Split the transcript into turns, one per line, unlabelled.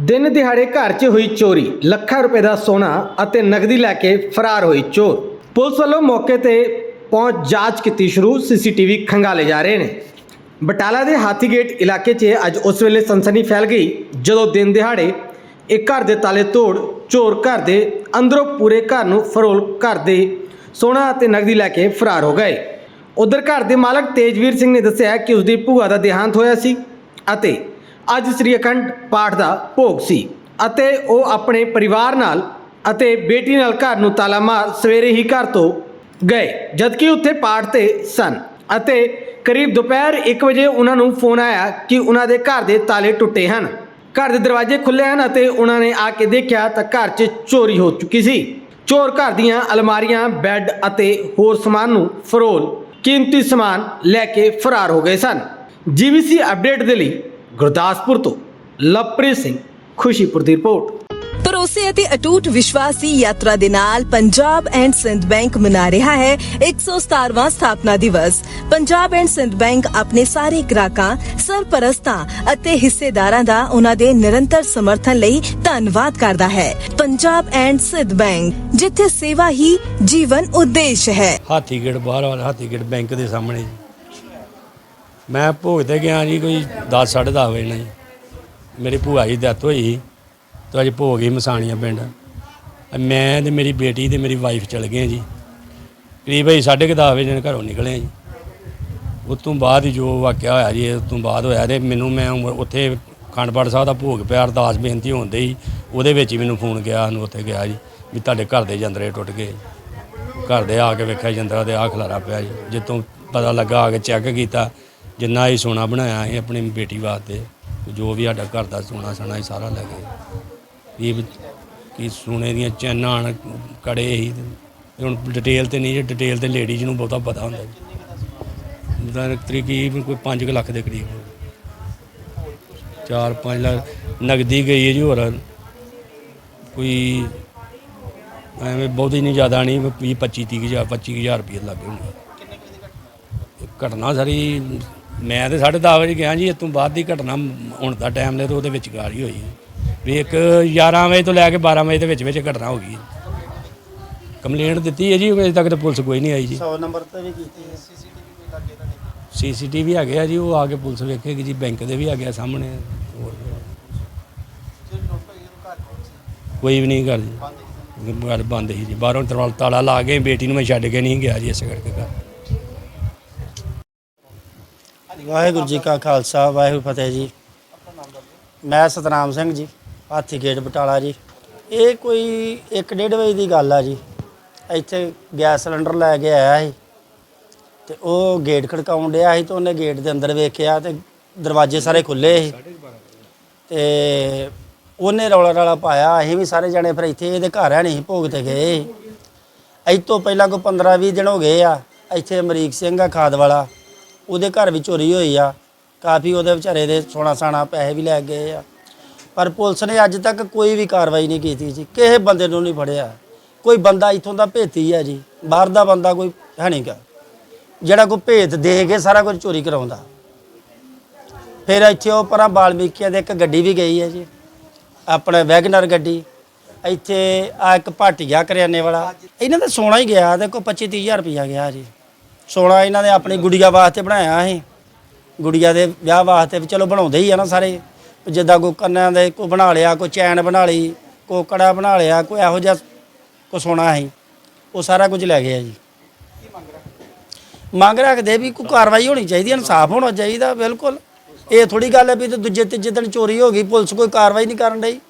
ਦਿਨ ਦਿਹਾੜੇ ਘਰ 'ਚ ਹੋਈ ਚੋਰੀ, ਲੱਖਾਂ ਰੁਪਏ ਦਾ ਸੋਨਾ ਅਤੇ ਨਕਦੀ ਲੈ ਕੇ ਫਰਾਰ ਹੋਈ ਚੋਰ। ਪੁਲਿਸ ਵੱਲੋਂ ਮੌਕੇ ਤੇ ਪਹੁੰਚ ਜਾਂਚ ਕੀਤੀ ਸ਼ੁਰੂ, ਸੀਸੀਟੀਵੀ ਖੰਗਾਲੇ ਜਾ ਰਹੇ ਨੇ। ਬਟਾਲਾ ਦੇ ਹਾਥੀਗੇਟ ਇਲਾਕੇ 'ਚ ਅੱਜ ਉਸ ਵੇਲੇ ਸਨਸਨੀ ਫੈਲ ਗਈ, ਜਦੋਂ ਦਿਨ ਦਿਹਾੜੇ ਇੱਕ ਘਰ ਦੇ ਤਾਲੇ ਤੋੜ ਚੋਰ ਘਰ ਦੇ ਅੰਦਰੋਂ ਪੂਰੇ ਘਰ ਨੂੰ ਫਰੋਲ ਘਰ ਦੇ ਸੋਨਾ ਅਤੇ ਨਕਦੀ ਲੈ ਕੇ ਫਰਾਰ ਹੋ ਗਏ। ਉਧਰ ਘਰ ਦੇ ਮਾਲਕ ਤੇਜਵੀਰ ਸਿੰਘ ਨੇ ਦੱਸਿਆ ਕਿ ਉਸ ਦੀ ਭੂਆ ਦਾ ਦੇਹਾਂਤ ਹੋਇਆ ਸੀ ਅਤੇ ਅੱਜ ਸ੍ਰੀ ਅਖੰਡ ਪਾਠ ਦਾ ਭੋਗ ਸੀ ਅਤੇ ਉਹ ਆਪਣੇ ਪਰਿਵਾਰ ਨਾਲ ਅਤੇ ਬੇਟੀ ਨਾਲ ਘਰ ਨੂੰ ਤਾਲਾ ਮਾਰ ਸਵੇਰੇ ਹੀ ਘਰ ਤੋਂ ਗਏ, ਜਦਕਿ ਉੱਥੇ ਪਾਠ ਤੇ ਸਨ ਅਤੇ ਕਰੀਬ ਦੁਪਹਿਰ 1 ਵਜੇ ਉਹਨਾਂ ਨੂੰ ਫੋਨ ਆਇਆ ਕਿ ਉਹਨਾਂ ਦੇ ਘਰ ਦੇ ਤਾਲੇ ਟੁੱਟੇ ਹਨ। ਘਰ ਦੇ ਦਰਵਾਜ਼ੇ ਖੁੱਲੇ ਹਨ ਅਤੇ ਉਹਨਾਂ ਨੇ ਆ ਕੇ ਦੇਖਿਆ ਤਾਂ ਘਰ 'ਚ ਚੋਰੀ ਹੋ ਚੁੱਕੀ ਸੀ। ਚੋਰ ਘਰ ਦੀਆਂ ਅਲਮਾਰੀਆਂ, ਬੈੱਡ ਅਤੇ ਹੋਰ ਸਮਾਨ ਨੂੰ ਫਰੋਲ, ਕੀਮਤੀ ਸਮਾਨ ਲੈ ਕੇ ਫਰਾਰ ਹੋ ਗਏ ਸਨ। ਜੀਵੀਸੀ ਅਪਡੇਟ ਦੇ ਲਈ ਗੁਰਦਾਸਪੁਰ ਤੋਂ ਲਵਪ੍ਰੀਤ ਸਿੰਘ ਖੁਸ਼ੀਪੁਰ ਦੀ ਰਿਪੋਰਟ।
ਭਰੋਸੇ ਅਤੇ ਅਟੂਟ ਵਿਸ਼ਵਾਸੀ ਯਾਤਰਾ ਦੇ ਨਾਲ ਪੰਜਾਬ ਐਂਡ ਸਿੰਧ ਬੈਂਕ ਮਨਾ ਰਿਹਾ ਹੈ 117ਵਾਂ ਸਥਾਪਨਾ ਦਿਵਸ। ਪੰਜਾਬ ਐਂਡ ਸਿੰਧ ਬੈਂਕ ਆਪਣੇ ਸਾਰੇ ਗ੍ਰਾਹਕਾਂ ਸਰਪ੍ਰਸਤਾਂ ਅਤੇ ਹਿੱਸੇਦਾਰਾਂ ਦਾ ਉਹਨਾਂ ਦੇ ਨਿਰੰਤਰ ਸਮਰਥਨ ਲਈ ਧੰਨਵਾਦ ਕਰਦਾ ਹੈ। ਪੰਜਾਬ ਐਂਡ ਸਿੰਧ ਬੈਂਕ ਜਿੱਥੇ ਸੇਵਾ ਹੀ ਜੀਵਨ ਉਦੇਸ਼ ਹੈ।
ਹਾਥੀਗੇਟ ਬਾਹਰ ਵਾਲਾ ਹਾਥੀਗੇਟ ਬੈਂਕ ਦੇ ਸਾਹਮਣੇ। ਮੈਂ ਭੋਗ ਤੇ ਗਿਆ ਜੀ ਕੋਈ 10 10:30 ਵਜੇ ਨਾਲ ਜੀ। ਮੇਰੀ ਭੂਆ ਜੀ ਡੈਥ ਹੋਈ ਸੀ ਤੇ ਅੱਜ ਭੋਗ ਹੀ ਮਸਾਣੀਆਂ ਪਿੰਡ। ਮੈਂ ਤੇ ਮੇਰੀ ਬੇਟੀ ਤੇ ਮੇਰੀ ਵਾਈਫ ਚਲ ਗਏ ਜੀ। ਕਰੀਬ ਅਸੀਂ 10:30 ਵਜੇ ਨਾਲ ਘਰੋਂ ਨਿਕਲੇ ਜੀ। ਉਸ ਤੋਂ ਬਾਅਦ ਜੋ ਵਾਕਿਆ ਹੋਇਆ ਜੀ ਉਸ ਤੋਂ ਬਾਅਦ ਹੋਇਆ ਤੇ ਮੈਨੂੰ ਮੈਂ ਉਮ- ਉੱਥੇ ਖੰਡਪੜ ਸਾਹਿਬ ਦਾ ਭੋਗ ਪਿਆ, ਅਰਦਾਸ ਬੇਨਤੀ ਹੁੰਦੇ ਹੀ ਉਹਦੇ ਵਿੱਚ ਹੀ ਮੈਨੂੰ ਫੋਨ ਗਿਆ ਨੂੰ ਉੱਥੇ ਗਿਆ ਜੀ, ਵੀ ਤੁਹਾਡੇ ਘਰ ਦੇ ਜੰਦਰੇ ਟੁੱਟ ਗਏ। ਘਰ ਦੇ ਆ ਕੇ ਵੇਖਿਆ, ਜੰਦਰਾ ਤੇ ਆ ਖਲਾਰਾ ਪਿਆ ਜੀ। ਜਿੱਤੋਂ ਪਤਾ ਲੱਗਾ ਆ ਕੇ ਚੈੱਕ ਕੀਤਾ ਜਿੰਨਾ ਹੀ ਸੋਨਾ ਬਣਾਇਆ ਸੀ ਆਪਣੀ ਬੇਟੀ ਵਾਸਤੇ ਜੋ ਵੀ ਸਾਡਾ ਘਰ ਦਾ ਸੋਨਾ ਸਣਾ ਸੀ ਸਾਰਾ ਲੈ ਗਏ। ਇਹ ਕੀ ਸੋਨੇ ਦੀਆਂ ਚੈਨਾਂ ਹਨ, ਕੜੇ ਹੀ ਹੁਣ ਡਿਟੇਲ ਤੇ ਨਹੀਂ ਜੇ ਡਿਟੇਲ ਤੇ ਲੇਡੀਜ਼ ਨੂੰ ਬਹੁਤਾ ਪਤਾ ਹੁੰਦਾ ਜੀ। ਜਿੱਦਾਂ ਤਕਰੀਬਨ ਕੋਈ 5 ਲੱਖ ਦੇ ਕਰੀਬ 4-5 ਲੱਖ ਨਗਦੀ ਗਈ ਹੈ ਜੀ ਹੋਰ। ਕੋਈ ਐਵੇਂ ਬਹੁਤੀ ਨਹੀਂ ਜ਼ਿਆਦਾ ਨਹੀਂ 20 25 30 ਹਜ਼ਾਰ 25 ਹਜ਼ਾਰ ਰੁਪਏ ਲੱਗੇ ਹੋਣਗੇ ਘਟਨਾ ਸਾਰੀ ਮੈਂ ਤੇ 10:30 ਵਜੇ ਗਿਆ ਜੀ ਇਸ ਤੋਂ ਬਾਅਦ ਦੀ ਘਟਨਾ ਹੁਣ ਦਾ ਟਾਈਮ ਲੈ ਤੇ ਉਹਦੇ ਵਿੱਚ ਗਾਲ ਹੀ। ਹੋਈ ਵੀ ਇੱਕ 11 ਵਜੇ ਤੋਂ ਲੈ ਕੇ 12 ਵਜੇ ਦੇ ਵਿੱਚ ਵਿੱਚ ਘਟਨਾ ਹੋ ਗਈ ਕੰਪਲੇਂਟ ਦਿੱਤੀ ਹੈ ਜੀ ਅਜੇ ਤੱਕ ਤਾਂ ਪੁਲਿਸ ਕੋਈ ਨਹੀਂ ਆਈ ਜੀ।
100 ਨੰਬਰ ਤੇ ਵੀ ਕੀਤੀ ਹੈ। ਸੀਸੀਟੀਵੀ
ਹੈਗੇ ਆ ਜੀ ਉਹ ਆ ਕੇ ਪੁਲਿਸ ਵੇਖੇਗੀ ਜੀ ਬੈਂਕ ਦੇ ਵੀ ਆ ਗਿਆ ਸਾਹਮਣੇ। ਹੋਰ
ਘਰ
ਕੋਈ ਵੀ ਨਹੀਂ ਕਰ ਜੀ।
ਬੰਦ
ਘਰ ਬੰਦ ਸੀ ਜੀ। ਬਾਹਰੋਂ ਤਰਵਾਲ ਤਾਲਾ ਲਾ ਕੇ ਬੇਟੀ ਨੂੰ ਮੈਂ ਛੱਡ ਕੇ ਨਹੀਂ ਗਿਆ ਜੀ ਇਸੇ ਕਰਕੇ ਘਰ
ਵਾਹਿਗੁਰੂ ਜੀ ਕਾ ਖਾਲਸਾ, ਵਾਹਿਗੁਰੂ ਫਤਿਹ ਜੀ। ਮੈਂ ਸਤਨਾਮ ਸਿੰਘ ਜੀ, ਹਾਥੀ ਗੇਟ ਬਟਾਲਾ ਜੀ। ਇਹ ਕੋਈ 1:30 ਵਜੇ ਦੀ ਗੱਲ ਆ ਜੀ। ਇੱਥੇ ਗੈਸ ਸਿਲੰਡਰ ਲੈ ਕੇ ਆਇਆ ਸੀ ਤੇ ਉਹ ਗੇਟ ਖੜਕਾਉਣ ਡਿਆ ਸੀ ਤੇ ਉਹਨੇ ਗੇਟ ਦੇ ਅੰਦਰ ਵੇਖਿਆ ਤੇ ਦਰਵਾਜ਼ੇ ਸਾਰੇ ਖੁੱਲੇ ਸੀ। ਤੇ ਉਹਨੇ ਰੌਲਾ ਰੌਲਾ ਪਾਇਆ, ਅਸੀਂ ਵੀ ਸਾਰੇ ਜਣੇ ਫਿਰ ਇੱਥੇ ਇਹਦੇ ਘਰ ਹੈ ਨਹੀਂ ਭੋਗ ਤੇ ਗਏ ਇਹ ਤੋਂ ਪਹਿਲਾਂ ਕੋਈ 15 20 ਦਿਨ ਹੋ ਗਏ ਆ, ਇੱਥੇ ਅਮਰੀਕ ਸਿੰਘ ਆ ਖਾਦ ਵਾਲਾ। ਉਹਦੇ ਘਰ ਵੀ ਚੋਰੀ ਹੋਈ ਆ। ਕਾਫੀ ਉਹਦੇ ਵਿਚਾਰੇ ਦੇ ਸੋਨਾ ਸਾਣਾ ਪੈਸੇ ਵੀ ਲੈ ਗਏ ਆ। ਪਰ ਪੁਲਿਸ ਨੇ ਅੱਜ ਤੱਕ ਕੋਈ ਵੀ ਕਾਰਵਾਈ ਨਹੀਂ ਕੀਤੀ ਜੀ। ਕਿਸੇ ਬੰਦੇ ਨੂੰ ਨਹੀਂ ਫੜਿਆ। ਕੋਈ ਬੰਦਾ ਇੱਥੋਂ ਦਾ ਭੇਤੀ ਆ ਜੀ। ਬਾਹਰ ਦਾ ਬੰਦਾ ਕੋਈ ਹੈ ਨਹੀਂਗਾ ਜਿਹੜਾ ਕੋਈ ਭੇਤ ਦੇ ਕੇ ਸਾਰਾ ਕੁਝ ਚੋਰੀ ਕਰਾਉਂਦਾ। ਫਿਰ ਇੱਥੇ ਉਹ ਪਰਾਂ ਬਾਲਮੀਕੀਆਂ ਦੇ ਇੱਕ ਗੱਡੀ ਵੀ ਗਈ ਹੈ ਜੀ। ਆਪਣੇ ਵੈਗਨਰ ਗੱਡੀ। ਇੱਥੇ ਆ ਇੱਕ ਭਾਟੀਆ ਕਰਿਆਨੇ ਵਾਲਾ। ਇਹਨਾਂ ਦਾ ਸੋਨਾ ਹੀ ਗਿਆ। ਤੇ ਕੋਈ 25 30000 ਰੁਪਇਆ ਗਿਆ ਜੀ। ਸੋਨਾ ਇਹਨਾਂ ਨੇ ਆਪਣੀ ਗੁੜੀਆ ਵਾਸਤੇ ਬਣਾਇਆ ਸੀ। ਗੁੜੀਆ ਦੇ ਵਿਆਹ ਵਾਸਤੇ ਵੀ ਚਲੋ ਬਣਾਉਂਦੇ ਹੀ ਆ ਨਾ ਸਾਰੇ। ਜਿੱਦਾਂ ਕੋਈ ਕੰਨਾਂ ਦੇ ਕੋਈ ਬਣਾ ਲਿਆ, ਕੋਈ ਚੈਨ ਬਣਾ ਲਈ, ਕੋਈ ਕੜਾ ਬਣਾ ਲਿਆ, ਕੋਈ ਇਹੋ ਜਿਹਾ ਕੋਈ ਸੋਨਾ ਸੀ। ਉਹ ਸਾਰਾ ਕੁਝ ਲੈ ਗਿਆ ਜੀ। ਮੰਗ ਰੱਖਦੇ ਵੀ ਕੋਈ ਕਾਰਵਾਈ ਹੋਣੀ ਚਾਹੀਦੀ, ਇਨਸਾਫ ਹੋਣਾ ਚਾਹੀਦਾ, ਬਿਲਕੁਲ। ਇਹ ਥੋੜੀ ਗੱਲ ਹੈ ਵੀ ਤੇ ਦੂਜੇ ਤੀਜੇ ਦਿਨ ਚੋਰੀ ਹੋ ਗਈ, ਪੁਲਿਸ ਕੋਈ ਕਾਰਵਾਈ ਨਹੀਂ ਕਰਨ ਡਈ।